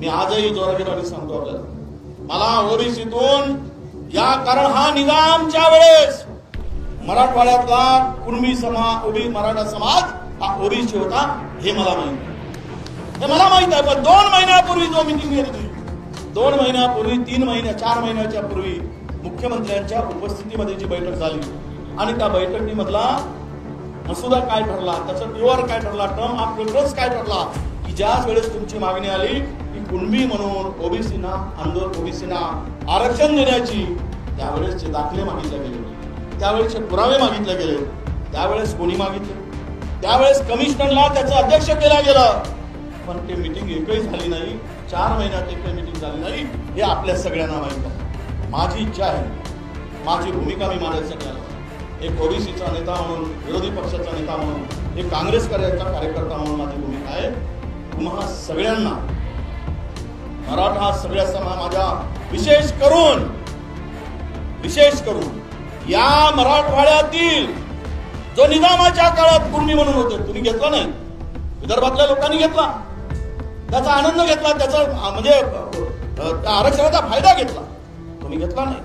मी आजही जोरागिराने सांगतो आपल्याला मला ओबीसीतून या कारण हा निजामच्या वेळेस मराठवाड्यातला कुणबी समाज उभी मराठा समाज हा ओबीसी होता हे मला माहीत आहे. हे मला माहीत आहे पण दोन महिन्यापूर्वी जो मिटिंग घेतली होती दोन महिन्यापूर्वी तीन महिन्या चार महिन्याच्या पूर्वी मुख्यमंत्र्यांच्या उपस्थितीमध्ये जी बैठक झाली आणि त्या बैठकीमधला मसुदा काय ठरला त्याचा पिओआर काय ठरला टर्म ऑफ रेफरन्स काय ठरला की ज्या वेळेस तुमची मागणी आली की कुणबी म्हणून ओबीसीना आंदोलन ओबीसीना आरक्षण देण्याची त्यावेळेसचे दाखले मागितले गेले त्यावेळेसचे पुरावे मागितले गेले त्यावेळेस कोणी मागितले? त्यावेळेस कमिशनरला त्याचं अध्यक्ष केला गेलं. पण ते मिटिंग एकही झाली नाही चार महिन्यात एकही मिटिंग झाली नाही हे आपल्या सगळ्यांना माहीत आहे. माझी इच्छा आहे माझी भूमिका मी मांडेल सगळ्याला एक ओबीसीचा नेता म्हणून विरोधी पक्षाचा नेता म्हणून एक काँग्रेस कार्याचा कार्यकर्ता म्हणून माझी भूमिका आहे. तुम्हा सगळ्यांना मराठा सगळ्या समा माझ्या विशेष करून विशेष करून या मराठवाड्यातील जो निजामाच्या काळात कुर्मी म्हणून होते तुम्ही घेतला नाही? विदर्भातल्या लोकांनी घेतला. त्याचा आनंद घेतला त्याचा म्हणजे त्या आरक्षणाचा फायदा घेतला. तुम्ही घेतला नाही.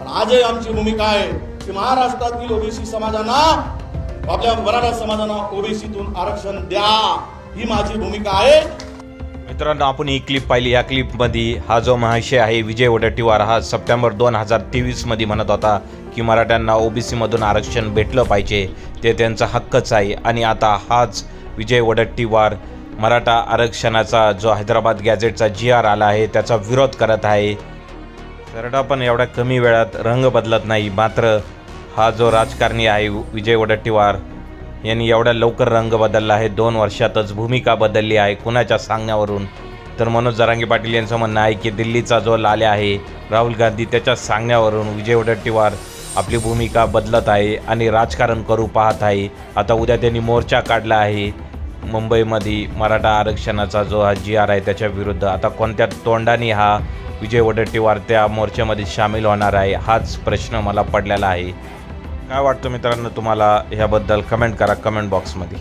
पण आजही आमची भूमिका आहे की महाराष्ट्रातील ओबीसी समाजांना आपल्या मराठा समाजांना ओबीसीतून आरक्षण द्या. ही माझी भूमिका आहे. मित्रांनो आपण ही क्लिप पाहिली. या क्लिपमध्ये हा जो महाशय आहे विजय वडट्टीवार हा सप्टेंबर दोन हजार तेवीसमध्ये म्हणत होता की मराठ्यांना ओबीसीमधून आरक्षण भेटलं पाहिजे. ते त्यांचा हक्कच आहे. आणि आता हाच विजय वडट्टीवार मराठा आरक्षणाचा जो हैदराबाद गॅझेटचा जी आर आला आहे त्याचा विरोध करत आहे. सरडा पण एवढ्या कमी वेळात रंग बदलत नाही. मात्र हा जो राजकारणी आहे विजय वडट्टीवार यांनी एवढ्या लवकर रंग बदलला आहे. दोन वर्षातच भूमिका बदलली आहे. कुणाच्या सांगण्यावरून? तर मनोज जरांगे पाटील यांचं म्हणणं आहे की दिल्लीचा जो लाल्या आहे राहुल गांधी त्याच्या सांगण्यावरून विजय वडट्टीवार आपली भूमिका बदलत आहे आणि राजकारण करू पाहत आहे. आता उद्या त्यांनी मोर्चा काढला आहे. मुंबईमध्ये मराठा आरक्षणाचा जो हा जी आर आहे त्याच्या विरुद्ध. आता कोणत्या तोंडाने हा विजय वडट्टीवार त्या मोर्चामध्ये सामील होणार आहे हाच प्रश्न मला पडलेला आहे. काय वाटतं मित्रांनो तुम्हाला? ह्याबद्दल कमेंट करा कमेंट बॉक्समध्ये